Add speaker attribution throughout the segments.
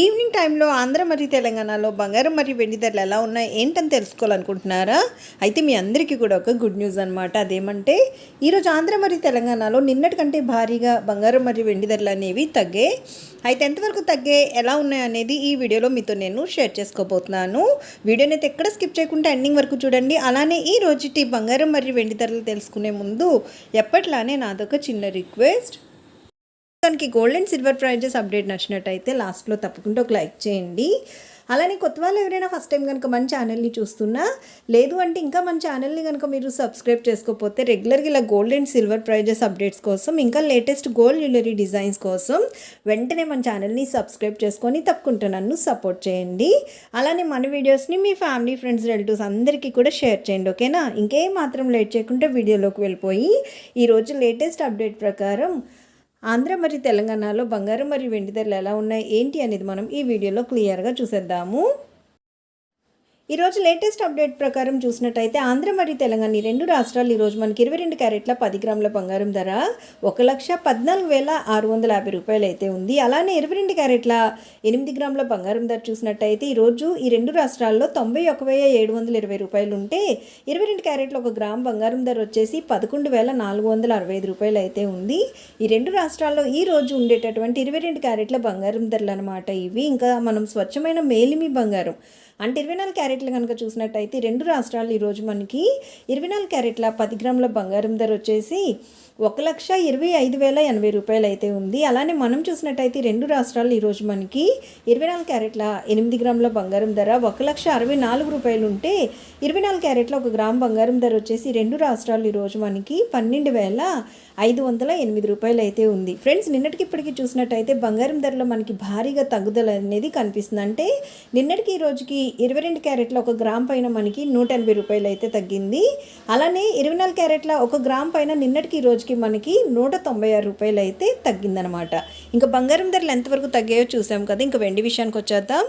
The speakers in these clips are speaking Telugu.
Speaker 1: ఈవినింగ్ టైంలో ఆంధ్ర మరియు తెలంగాణలో బంగారం మరియు వెండి ధరలు ఎలా ఉన్నాయి ఏంటని తెలుసుకోవాలనుకుంటున్నారా? అయితే మీ అందరికీ కూడా ఒక గుడ్ న్యూస్ అనమాట అదేమంటే ఈరోజు ఆంధ్ర మరియు తెలంగాణలో నిన్నటి కంటే భారీగా బంగారం మరియు వెండి ధరలు అనేవి తగ్గాయి. అయితే ఎంతవరకు తగ్గే ఎలా ఉన్నాయి అనేది ఈ వీడియోలో మీతో నేను షేర్ చేసుకోబోతున్నాను. వీడియోని అయితే ఎక్కడ స్కిప్ చేయకుండా ఎండింగ్ వరకు చూడండి. అలానే ఈ రోజుటి బంగారం మరియు వెండి ధరలు తెలుసుకునే ముందు ఎప్పట్లానే నాదొక చిన్న రిక్వెస్ట్ దానికి gold and silver prizes update నచ్చినట్టయితే లాస్ట్లో తప్పకుండా ఒక లైక్ చేయండి. అలానే కొత్త వాళ్ళు ఎవరైనా ఫస్ట్ టైం కనుక మన ఛానల్ని చూస్తున్నా లేదు అంటే ఇంకా మన ఛానల్ని కనుక మీరు సబ్స్క్రైబ్ చేసుకోకపోతే రెగ్యులర్గా ఇలా gold and silver prizes updates కోసం ఇంకా లేటెస్ట్ గోల్డ్ జ్యువెలరీ డిజైన్స్ కోసం వెంటనే మన ఛానల్ని సబ్స్క్రైబ్ చేసుకొని తప్పకుండా నన్ను సపోర్ట్ చేయండి. అలానే మన వీడియోస్ని మీ ఫ్యామిలీ ఫ్రెండ్స్ రిలేటివ్స్ అందరికీ కూడా షేర్ చేయండి ఓకేనా ఇంకేం మాత్రం లేట్ చేయకుండా వీడియోలోకి వెళ్ళిపోయి ఈరోజు లేటెస్ట్ అప్డేట్ ప్రకారం ఆంధ్ర మరియు తెలంగాణలో బంగారం మరియు వెండి ధరలు ఎలా ఉన్నాయి ఏంటి అనేది మనం ఈ వీడియోలో క్లియర్గా చూసేద్దాము. ఈరోజు లేటెస్ట్ అప్డేట్ ప్రకారం చూసినట్టయితే ఆంధ్ర మరియు తెలంగాణ ఈ రెండు రాష్ట్రాలు ఈరోజు మనకి ఇరవై రెండు క్యారెట్ల పది గ్రాముల బంగారం ధర ఒక లక్ష పద్నాలుగు వేల ఆరు వందల యాభై రూపాయలు అయితే ఉంది. అలానే ఇరవై రెండు క్యారెట్ల ఎనిమిది గ్రాముల బంగారం ధర చూసినట్టయితే ఈరోజు ఈ రెండు రాష్ట్రాల్లో తొంభై ఒక వెయ్యి ఏడు వందల ఇరవై రూపాయలు ఉంటే ఇరవై రెండు క్యారెట్ల ఒక గ్రామ్ బంగారం ధర వచ్చేసి పదకొండు వేల నాలుగు వందల అరవై ఐదు రూపాయలు అయితే ఉంది. ఈ రెండు రాష్ట్రాల్లో ఈ రోజు ఉండేటటువంటి ఇరవై రెండు క్యారెట్ల బంగారం ధరలు అనమాట ఇవి. ఇంకా మనం స్వచ్ఛమైన మేలిమి బంగారం అంటే ఇరవై నాలుగు క్యారెట్ క్యారెట్లు కనుక చూసినట్టయితే రెండు రాష్ట్రాలు ఈరోజు మనకి ఇరవై నాలుగు క్యారెట్ల పది గ్రాముల బంగారం ధర వచ్చేసి ఒక లక్ష ఇరవై ఐదు వేల ఎనభై రూపాయలు అయితే ఉంది. అలానే మనం చూసినట్టయితే రెండు రాష్ట్రాలు ఈరోజు మనకి ఇరవై నాలుగు క్యారెట్ల ఎనిమిది గ్రాముల బంగారం ధర ఒక లక్ష అరవై నాలుగు రూపాయలు ఉంటే ఇరవై నాలుగు క్యారెట్ల ఒక గ్రామ్ బంగారం ధర వచ్చేసి రెండు రాష్ట్రాలు ఈరోజు మనకి పన్నెండు వేల ఐదు వందల ఎనిమిది రూపాయలు అయితే ఉంది. ఫ్రెండ్స్ నిన్నటికి ఇప్పటికి చూసినట్టయితే బంగారం ధరలో మనకి భారీగా తగ్గుదల అనేది కనిపిస్తుంది అంటే నిన్నటికి ఈ రోజుకి ఇరవై రెండు క్యారెట్ క్యారెట్ల ఒక గ్రామ్ పైన మనకి నూట ఎనభై రూపాయలు అయితే తగ్గింది. అలానే ఇరవై నాలుగు క్యారెట్ల ఒక గ్రామ్ పైన నిన్నటికి రోజుకి మనకి నూట తొంభై ఆరు రూపాయలు అయితే తగ్గిందనమాట ఇంకా బంగారం ధరలు ఎంతవరకు తగ్గాయో చూసాం కదా. ఇంకా వెండి విషయానికి వచ్చేద్దాం.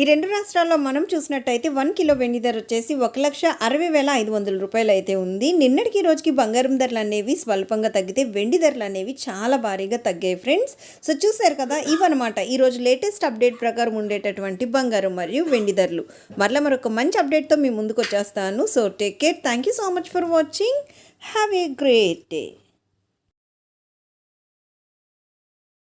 Speaker 1: ఈ రెండు రాష్ట్రాల్లో మనం చూసినట్టయితే వన్ కిలో వెండి ధర వచ్చేసి ఒక లక్ష అరవై వేల ఐదు వందల రూపాయలు అయితే ఉంది. నిన్నటికి రోజుకి బంగారం ధరలు అనేవి స్వల్పంగా తగ్గితే వెండి ధరలు అనేవి చాలా భారీగా తగ్గాయి ఫ్రెండ్స్. సో చూసారు కదా ఇవన్నమాట. ఈరోజు లేటెస్ట్ అప్డేట్ ప్రకారం ఉండేటటువంటి బంగారం మరియు వెండి ధరలు. మరలా మరొక మంచి అప్డేట్తో మీ ముందుకు వచ్చేస్తాను. So take care. Thank you so much for watching. Have a great day.